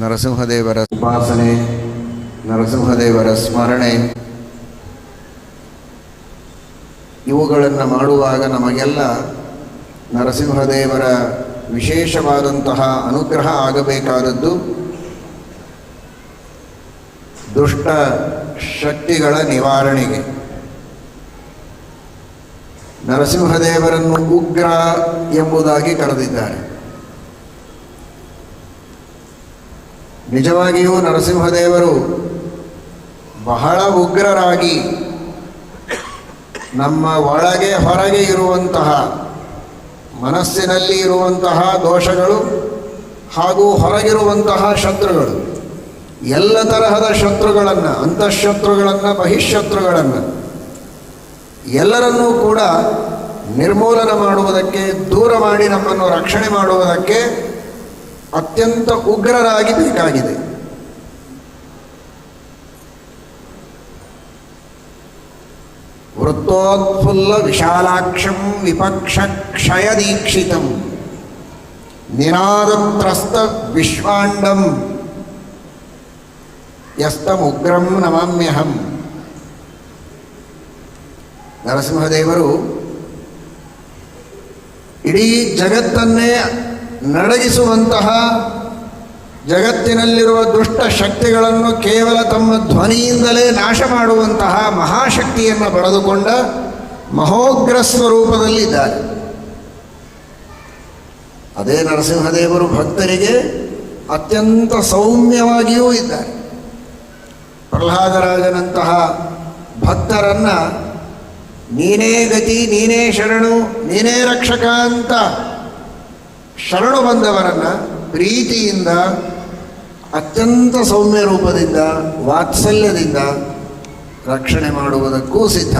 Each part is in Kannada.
ನರಸಿಂಹದೇವರ ಉಪಾಸನೆ, ನರಸಿಂಹದೇವರ ಸ್ಮರಣೆ, ಇವುಗಳನ್ನು ಮಾಡುವಾಗ ನಮಗೆಲ್ಲ ನರಸಿಂಹದೇವರ ವಿಶೇಷವಾದಂತಹ ಅನುಗ್ರಹ ಆಗಬೇಕಾದದ್ದು ದುಷ್ಟ ಶಕ್ತಿಗಳ ನಿವಾರಣೆಗೆ. ನರಸಿಂಹದೇವರನ್ನು ಉಗ್ರ ಎಂಬುದಾಗಿ ಕರೆದಿದ್ದಾರೆ. ನಿಜವಾಗಿಯೂ ನರಸಿಂಹದೇವರು ಬಹಳ ಉಗ್ರರಾಗಿ ನಮ್ಮ ಒಳಗೆ ಹೊರಗೆ ಇರುವಂತಹ ಮನಸ್ಸಿನಲ್ಲಿ ಇರುವಂತಹ ದೋಷಗಳು ಹಾಗೂ ಹೊರಗಿರುವಂತಹ ಶತ್ರುಗಳು. ಎಲ್ಲ ತರಹದ ಶತ್ರುಗಳನ್ನು, ಅಂತಃಶತ್ರುಗಳನ್ನು, ಬಹಿಶತ್ರುಗಳನ್ನು ಎಲ್ಲರನ್ನೂ ಕೂಡ ನಿರ್ಮೂಲನ ಮಾಡುವುದಕ್ಕೆ, ದೂರ ಮಾಡಿ ನಮ್ಮನ್ನು ರಕ್ಷಣೆ ಮಾಡುವುದಕ್ಕೆ ಅತ್ಯಂತ ಉಗ್ರರಾಗಿ ಬೇಕಾಗಿದೆ. ವೃತ್ತೋತ್ಫುಲ್ಲ ವಿಶಾಲಾಕ್ಷಂ ವಿಪಕ್ಷ ಕ್ಷಯ ದೀಕ್ಷಿತಂ ತ್ರಸ್ತ ವಿಶ್ವಾಂಡಂ. ಯಸ್ತಮುಗ್ರಂ ನಮಾಮ್ಯಹಂ. ನರಸಿಂಹದೇವರು ಇಡೀ ಜಗತ್ತನ್ನೇ ನಡಗಿಸುವಂತಹ ಜಗತ್ತಿನಲ್ಲಿರುವ ದುಷ್ಟ ಶಕ್ತಿಗಳನ್ನು ಕೇವಲ ತಮ್ಮ ಧ್ವನಿಯಿಂದಲೇ ನಾಶ ಮಾಡುವಂತಹ ಮಹಾಶಕ್ತಿಯನ್ನು ಪಡೆದುಕೊಂಡ ಮಹೋಗ್ರ ಸ್ವರೂಪದಲ್ಲಿದ್ದಾರೆ ಅದೇ ನರಸಿಂಹದೇವರು ಭಕ್ತರಿಗೆ ಅತ್ಯಂತ ಸೌಮ್ಯವಾಗಿಯೂ ಇದ್ದಾರೆ. ಪ್ರಹ್ಲಾದರಾಜನಂತಹ ಭಕ್ತರನ್ನು ನೀನೇ ಗತಿ, ನೀನೇ ಶರಣು, ನೀನೇ ರಕ್ಷಕ ಅಂತ ಶರಣು ಬಂದವರನ್ನ ಪ್ರೀತಿಯಿಂದ, ಅತ್ಯಂತ ಸೌಮ್ಯ ರೂಪದಿಂದ, ವಾತ್ಸಲ್ಯದಿಂದ ರಕ್ಷಣೆ ಮಾಡುವುದಕ್ಕೂ ಸಿದ್ಧ.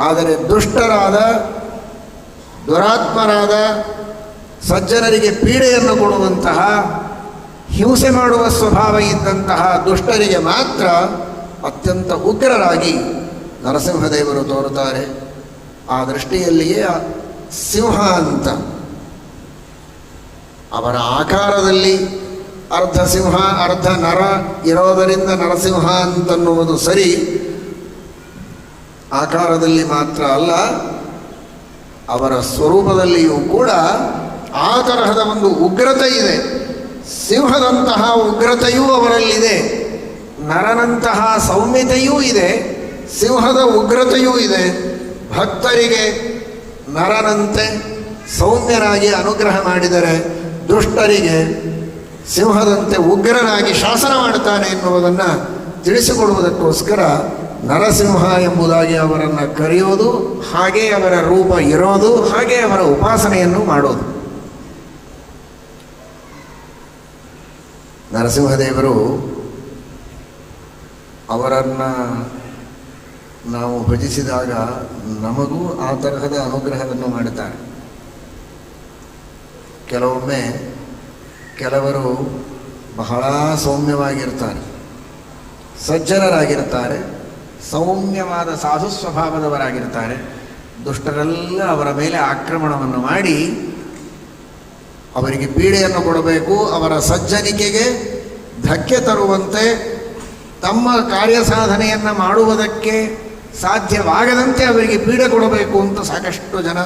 ಆದರೆ ದುಷ್ಟರಾದ, ದುರಾತ್ಮರಾದ, ಸಜ್ಜನರಿಗೆ ಪೀಡೆಯನ್ನು ಕೊಡುವಂತಹ, ಹಿಂಸೆ ಮಾಡುವ ಸ್ವಭಾವ ಇದ್ದಂತಹ ದುಷ್ಟರಿಗೆ ಮಾತ್ರ ಅತ್ಯಂತ ಉಗ್ರರಾಗಿ ನರಸಿಂಹದೇವರು ತೋರುತ್ತಾರೆ. ಆ ದೃಷ್ಟಿಯಲ್ಲಿಯೇ ಸಿಂಹ ಅಂತ. ಅವರ ಆಕಾರದಲ್ಲಿ ಅರ್ಧ ಸಿಂಹ, ಅರ್ಧ ನರ ಇರೋದರಿಂದ ನರಸಿಂಹ ಅಂತನ್ನುವುದು ಸರಿ. ಆಕಾರದಲ್ಲಿ ಮಾತ್ರ ಅಲ್ಲ, ಅವರ ಸ್ವರೂಪದಲ್ಲಿಯೂ ಕೂಡ ಆ ತರಹದ ಒಂದು ಉಗ್ರತೆ ಇದೆ. ಸಿಂಹದಂತಹ ಉಗ್ರತೆಯೂ ಅವರಲ್ಲಿದೆ. ನರನಂತಹ ಸೌಮ್ಯತೆಯೂ ಇದೆ. ಸಿಂಹದ ಉಗ್ರತೆಯೂ ಇದೆ. ಭಕ್ತರಿಗೆ ನರನಂತೆ ಸೌಮ್ಯರಾಗಿ ಅನುಗ್ರಹ ಮಾಡಿದರೆ ದುಷ್ಟರಿಗೆ ಸಿಂಹದಂತೆ ಉಗ್ರನಾಗಿ ಶಾಸನ ಮಾಡ್ತಾನೆ ಎನ್ನುವುದನ್ನು ತಿಳಿಸಿಕೊಡುವುದಕ್ಕೋಸ್ಕರ ನರಸಿಂಹ ಎಂಬುದಾಗಿ ಅವರನ್ನು ಕರೆಯೋದು, ಹಾಗೆ ಅವರ ರೂಪ ಇರೋದು, ಹಾಗೆ ಅವರ ಉಪಾಸನೆಯನ್ನು ಮಾಡೋದು. ನರಸಿಂಹದೇವರು ಅವರನ್ನು ನಾವು ಭಜಿಸಿದಾಗ ನಮಗೂ ಆ ತರಹದ ಅನುಗ್ರಹವನ್ನು ಮಾಡುತ್ತಾರೆ. ಕೆಲವೊಮ್ಮೆ ಕೆಲವರು ಬಹಳ ಸೌಮ್ಯವಾಗಿರ್ತಾರೆ, ಸಜ್ಜನರಾಗಿರ್ತಾರೆ, ಸೌಮ್ಯವಾದ ಸಾಧು ಸ್ವಭಾವದವರಾಗಿರ್ತಾರೆ, ದುಷ್ಟರೆಲ್ಲ ಅವರ ಮೇಲೆ ಆಕ್ರಮಣವನ್ನು ಮಾಡಿ ಅವರಿಗೆ ಪೀಡೆಯನ್ನು ಕೊಡಬೇಕು, ಅವರ ಸಜ್ಜನಿಕೆಗೆ ಧಕ್ಕೆ ತರುವಂತೆ ತಮ್ಮ ಕಾರ್ಯ ಸಾಧನೆಯನ್ನು ಮಾಡುವುದಕ್ಕೆ ಸಾಧ್ಯವಾಗದಂತೆ ಅವರಿಗೆ ಪೀಡೆ ಕೊಡಬೇಕು ಅಂತ ಸಾಕಷ್ಟು ಜನ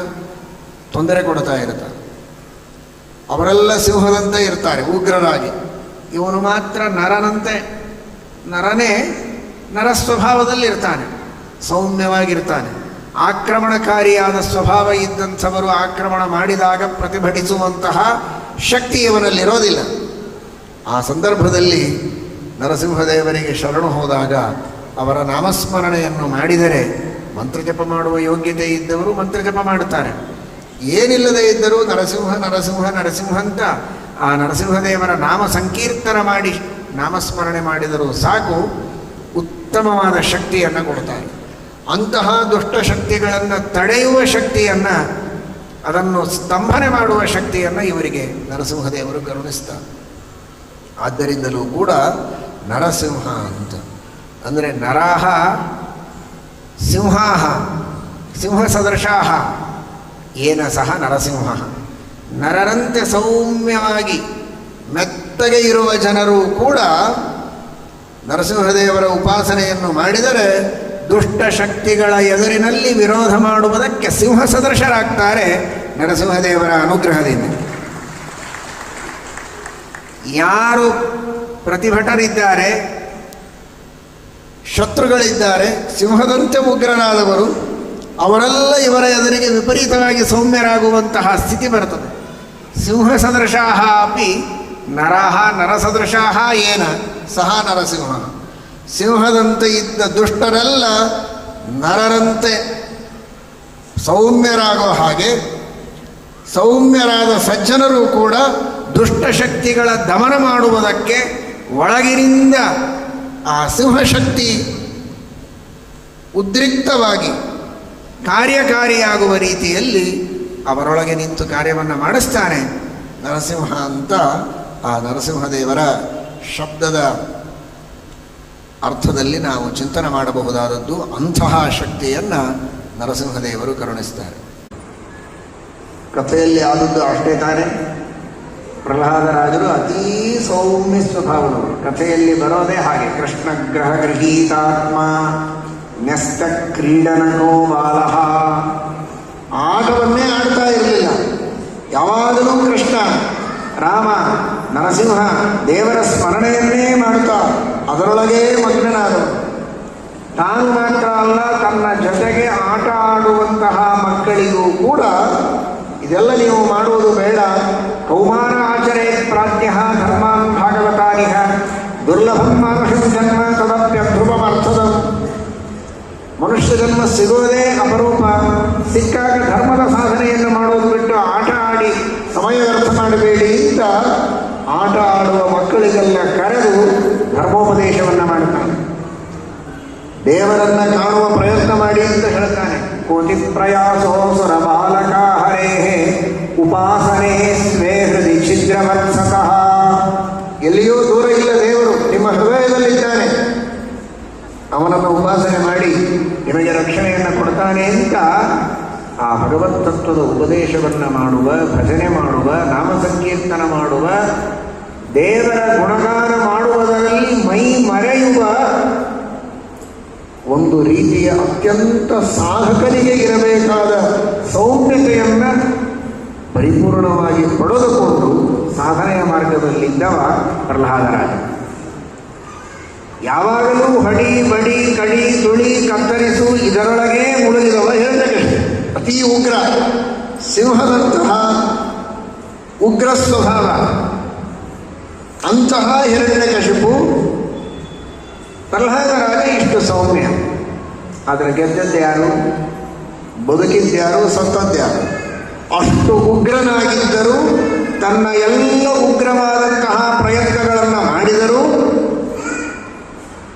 ತೊಂದರೆ ಕೊಡ್ತಾ ಇರ್ತಾರೆ. ಅವರೆಲ್ಲ ಸಿಂಹದಂತೆ ಇರ್ತಾರೆ, ಉಗ್ರರಾಗಿ. ಇವನು ಮಾತ್ರ ನರನಂತೆ, ನರನೇ ನರ ಸ್ವಭಾವದಲ್ಲಿ ಇರ್ತಾನೆ, ಸೌಮ್ಯವಾಗಿರ್ತಾನೆ. ಆಕ್ರಮಣಕಾರಿಯಾದ ಸ್ವಭಾವ ಇದ್ದಂಥವರು ಆಕ್ರಮಣ ಮಾಡಿದಾಗ ಪ್ರತಿಭಟಿಸುವಂತಹ ಶಕ್ತಿ ಇವನಲ್ಲಿರೋದಿಲ್ಲ. ಆ ಸಂದರ್ಭದಲ್ಲಿ ನರಸಿಂಹದೇವರಿಗೆ ಶರಣು ಹೋದಾಗ ಅವರ ನಾಮಸ್ಮರಣೆಯನ್ನು ಮಾಡಿದರೆ ಮಂತ್ರಜಪ ಮಾಡುವ ಯೋಗ್ಯತೆ ಇದ್ದವರು ಮಂತ್ರಜಪ ಮಾಡುತ್ತಾರೆ. ಏನಿಲ್ಲದೆ ಇದ್ದರೂ ನರಸಿಂಹ ನರಸಿಂಹ ನರಸಿಂಹ ಅಂತ ಆ ನರಸಿಂಹದೇವರ ನಾಮ ಸಂಕೀರ್ತನ ಮಾಡಿ ನಾಮಸ್ಮರಣೆ ಮಾಡಿದರೂ ಸಾಕು ಉತ್ತಮವಾದ ಶಕ್ತಿಯನ್ನು ಕೊಡ್ತಾರೆ. ಅಂತಹ ದುಷ್ಟ ಶಕ್ತಿಗಳನ್ನು ತಡೆಯುವ ಶಕ್ತಿಯನ್ನು, ಅದನ್ನು ಸ್ತಂಭನೆ ಮಾಡುವ ಶಕ್ತಿಯನ್ನು ಇವರಿಗೆ ನರಸಿಂಹದೇವರು ಕರುಣಿಸ್ತಾರೆ. ಆದ್ದರಿಂದಲೂ ಕೂಡ ನರಸಿಂಹ ಅಂತ. ಅಂದರೆ ನರಾಹ, ಸಿಂಹಾಹ ಸಿಂಹ ಸದೃಶಾಹ ಏನ ಸಹ ನರಸಿಂಹ. ನರರಂತೆ ಸೌಮ್ಯವಾಗಿ ಮೆತ್ತಗೆ ಇರುವ ಜನರು ಕೂಡ ನರಸಿಂಹದೇವರ ಉಪಾಸನೆಯನ್ನು ಮಾಡಿದರೆ ದುಷ್ಟ ಶಕ್ತಿಗಳ ಎದುರಿನಲ್ಲಿ ವಿರೋಧ ಮಾಡುವುದಕ್ಕೆ ಸಿಂಹ ಸದೃಶರಾಗ್ತಾರೆ ನರಸಿಂಹದೇವರ ಅನುಗ್ರಹದಿಂದ. ಯಾರು ಪ್ರತಿಭಟರಿದ್ದಾರೆ, ಶತ್ರುಗಳಿದ್ದಾರೆ, ಸಿಂಹದಂತೆ ಉಗ್ರರಾದವರು ಅವರೆಲ್ಲ ಇವರ ಎದುರಿಗೆ ವಿಪರೀತವಾಗಿ ಸೌಮ್ಯರಾಗುವಂತಹ ಸ್ಥಿತಿ ಬರ್ತದೆ ಸಿಂಹ ಸದೃಶಾಹ ಅಪಿ ನರಹ ನರಸದೃಶಾಹ ಏನ? ಸಹ ನರಸಿಂಹ ಸಿಂಹದಂತೆ ಇದ್ದ ದುಷ್ಟರೆಲ್ಲ ನರರಂತೆ ಸೌಮ್ಯರಾಗೋ ಹಾಗೆ ಸೌಮ್ಯರಾದ ಸಜ್ಜನರು ಕೂಡ ದುಷ್ಟಶಕ್ತಿಗಳ ದಮನ ಮಾಡುವುದಕ್ಕೆ ಒಳಗಿನಿಂದ ಆ ಸಿಂಹಶಕ್ತಿ ಉದ್ರಿಕ್ತವಾಗಿ ಕಾರ್ಯಕಾರಿಯಾಗುವ ರೀತಿಯಲ್ಲಿ ಅವರೊಳಗೆ ನಿಂತು ಕಾರ್ಯವನ್ನು ಮಾಡಿಸ್ತಾನೆ ನರಸಿಂಹ ಅಂತ ಆ ನರಸಿಂಹದೇವರ ಶಬ್ದದ ಅರ್ಥದಲ್ಲಿ ನಾವು ಚಿಂತನೆ ಮಾಡಬಹುದಾದದ್ದು ಅಂತಹ ಶಕ್ತಿಯನ್ನು ನರಸಿಂಹದೇವರು ಕರುಣಿಸ್ತಾರೆ. ಕಥೆಯಲ್ಲಿ ಆದದ್ದು ಅಷ್ಟೇ ತಾನೇ. ಪ್ರಹ್ಲಾದರಾಜರು ಅತೀ ಸೌಮ್ಯ ಸ್ವಭಾವದವರು. ಕಥೆಯಲ್ಲಿ ಬರೋದೇ ಹಾಗೆ. ಕೃಷ್ಣ ಗ್ರಹ ಗೃಹೀತಾತ್ಮ ನ್ಯಸ್ತ ಕ್ರೀಡನಕೋ ಬಾಲಹ ಆಟವನ್ನೇ ಆಡ್ತಾ ಇರಲಿಲ್ಲ. ಯಾವಾಗಲೂ ಕೃಷ್ಣ, ರಾಮ, ನರಸಿಂಹ, ದೇವರ ಸ್ಮರಣೆಯನ್ನೇ ಮಾಡ್ತಾ ಅದರೊಳಗೇ ಮಗ್ನನಾದನು. ತಾನು ಮಾತ್ರ ಅಲ್ಲ, ತನ್ನ ಸಿಗೋದೇ ಅಪರೂಪ. ಸಿಕ್ಕಾಗ ಧರ್ಮದ ಸಾಧನೆಯನ್ನು ಮಾಡೋದು ಬಿಟ್ಟು ಆಟ ಆಡಿ ಸಮಯ ವ್ಯರ್ಥ ಮಾಡಬೇಡಿ ಅಂತ ಆಟ ಆಡುವ ಮಕ್ಕಳಿಗೆಲ್ಲ ಕರೆದು ಧರ್ಮೋಪದೇಶವನ್ನು ಮಾಡ್ತಾನೆ ದೇವರನ್ನ ಕಾಣುವ ಪ್ರಯತ್ನ ಮಾಡಿ ಅಂತ ಹೇಳ್ತಾನೆ. ಕೋಟಿ ಪ್ರಯಾಸೋ ಸುರ ಬಾಲಕ ಹರೇ ಉಪಾಸನೆ ಸ್ವೇ ಹೃದಯ ಛಿದ್ರವತ್ಸತಃ ಎಲ್ಲಿಯೂ ದೂರ ಇಲ್ಲ ದೇವರು ನಿಮ್ಮ ಹೃದಯದಲ್ಲಿದ್ದಾನೆ ಅವನನ್ನು ಉಪಾಸನೆ ಮಾಡಿ ನಿಮಗೆ ರಕ್ಷಣೆಯನ್ನು ಕೊಡ್ತಾನೆ ಅಂತ ಆ ಭಗವತ್ ತತ್ವದ ಉಪದೇಶವನ್ನು ಮಾಡುವ, ಭಜನೆ ಮಾಡುವ ನಾಮ ಸಂಕೀರ್ತನ ಮಾಡುವ, ದೇವರ ಗುಣಗಾನ ಮಾಡುವುದರಲ್ಲಿ ಮೈ ಮರೆಯುವ ಒಂದು ರೀತಿಯ ಅತ್ಯಂತ ಸಾಧಕರಿಗೆ ಇರಬೇಕಾದ ಸೌಮ್ಯತೆಯನ್ನು ಪರಿಪೂರ್ಣವಾಗಿ ಪಡೆದುಕೊಂಡು ಸಾಧನೆಯ ಮಾರ್ಗದಲ್ಲಿದ್ದವ ಪ್ರಹ್ಲಾದರಾಜ. ಯಾವಾಗಲೂ ಹಡಿ, ಬಡಿ, ಕಡಿ, ತುಳಿ, ಕತ್ತರಿಸು, ಇದರೊಳಗೆ ಮುಳುಗಿದವ ಅತಿ ಉಗ್ರ ಸಿಂಹದಂತಹ ಉಗ್ರ ಸ್ವಭಾವ ಅಂತಹ ಹಿರಣ್ಯಕಶಿಪು ಪ್ರಹ್ಲಾದರಾಜ ಇಷ್ಟು ಸೌಮ್ಯ. ಆದರೆ ಗೆದ್ದದ್ದು ಯಾರು? ಬದುಕಿದ್ದ್ಯಾರು ಸತ್ತದ್ಯಾರು ಅಷ್ಟು ಉಗ್ರನಾಗಿದ್ದರೂ ತನ್ನ ಎಲ್ಲ ಉಗ್ರವಾದಂತಹ ಪ್ರಯತ್ನಗಳನ್ನು ಮಾಡಿದರೂ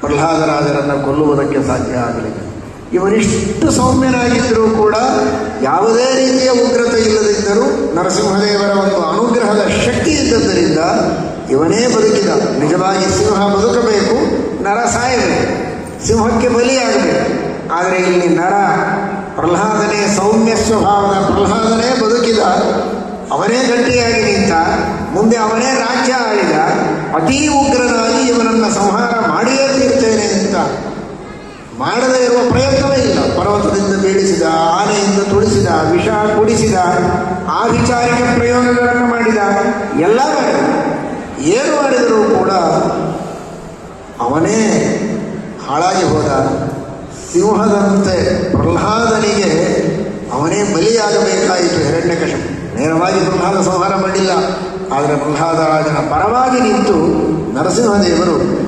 ಪ್ರಹ್ಲಾದರಾಜರನ್ನು ಕೊಲ್ಲುವುದಕ್ಕೆ ಸಾಧ್ಯ ಆಗಲಿಲ್ಲ. ಇವನಿಷ್ಟು ಸೌಮ್ಯರಾಗಿದ್ದರೂ ಕೂಡ ಯಾವುದೇ ರೀತಿಯ ಉಗ್ರತೆ ಇಲ್ಲದಿದ್ದರೂ ನರಸಿಂಹದೇವರ ಒಂದು ಅನುಗ್ರಹದ ಶಕ್ತಿ ಇದ್ದದ್ದರಿಂದ ಇವನೇ ಬದುಕಿದ. ನಿಜವಾಗಿ ಸಿಂಹ ಬದುಕಬೇಕು, ನರ ಸಾಯಬೇಕು. ಸಿಂಹಕ್ಕೆ ಬಲಿಯಾಗಬೇಕು. ಆದರೆ ಇಲ್ಲಿ ನರ ಪ್ರಹ್ಲಾದನೇ, ಸೌಮ್ಯ ಸ್ವಭಾವದ ಪ್ರಹ್ಲಾದನೇ ಬದುಕಿದ. ಅವನೇ ಗಟ್ಟಿಯಾಗಿ ನಿಂತ, ಮುಂದೆ ಅವನೇ ರಾಜ್ಯ ಆಳಿದ. ಅತೀ ಉಗ್ರನಾಗಿ ಇವನನ್ನು ಸಂಹಾರ ಮಾಡಿಯೇ ತೀರ್ತೇನೆ ಅಂತ ಮಾಡದೇ ಇರುವ ಪ್ರಯತ್ನವೇ ಇಲ್ಲ. ಪರ್ವತದಿಂದ ಬೀಳಿಸಿದ ಆನೆಯಿಂದ ತುಳಿಸಿದ, ವಿಷ ಕುಡಿಸಿದ, ಆ ವಿಚಾರಿಕ ಪ್ರಯೋಗಗಳನ್ನು ಮಾಡಿದ, ಎಲ್ಲ ಮಾಡಿದ. ಏನು ಮಾಡಿದರೂ ಕೂಡ ಅವನೇ ಹಾಳಾಗಿ ಹೋದ. ಸಿಂಹದಂತೆ ಪ್ರಹ್ಲಾದನಿಗೆ ಅವನೇ ಬಲಿಯಾಗಬೇಕಾಯಿತು ಹಿರಣ್ಯಕಶಿಪು ನೇರವಾಗಿ ಪ್ರಹ್ಲಾದ ಸಂಹಾರ ಮಾಡಿಲ್ಲ. ಆದರೆ ಪ್ರಹ್ಲಾದರಾಜನ ಪರವಾಗಿ ನಿಂತು ನರಸಿಂಹದೇವರು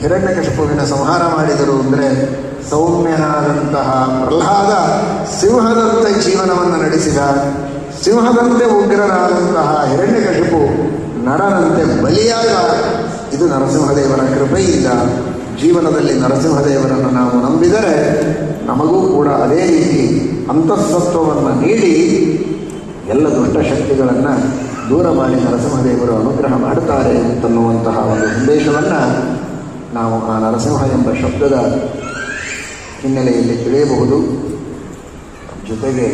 ಹಿರಣ್ಯಕಶಿಪುವಿನ ಸಂಹಾರ ಮಾಡಿದರು ಅಂದರೆ ಸೌಮ್ಯನಾದಂತಹ ಪ್ರಹ್ಲಾದ ಸಿಂಹದಂತೆ ಜೀವನವನ್ನು ನಡೆಸಿದ, ಸಿಂಹದಂತೆ ಉಗ್ರನಾದಂತಹ ಹಿರಣ್ಯಕಶಿಪು ನರನಂತೆ ಬಲಿಯಾದ. ಇದು ನರಸಿಂಹದೇವರ ಕೃಪೆಯಿಂದ ಜೀವನದಲ್ಲಿ ನರಸಿಂಹದೇವರನ್ನು ನಾವು ನಂಬಿದರೆ ನಮಗೂ ಕೂಡ ಅದೇ ರೀತಿ ಅಂತಃಸತ್ವವನ್ನು ನೀಡಿ ಎಲ್ಲ ದುಷ್ಟಶಕ್ತಿಗಳನ್ನು ದೂರ ಮಾಡಿ ನರಸಿಂಹದೇವರು ಅನುಗ್ರಹ ಮಾಡುತ್ತಾರೆ ಅಂತನ್ನುವಂತಹ ಒಂದು ಸಂದೇಶವನ್ನು ನಾವು ಆ ನರಸಿಂಹ ಎಂಬ ಶಬ್ದದ ಹಿನ್ನೆಲೆಯಲ್ಲಿ ತಿಳಿಯಬಹುದು. ಜೊತೆಗೆ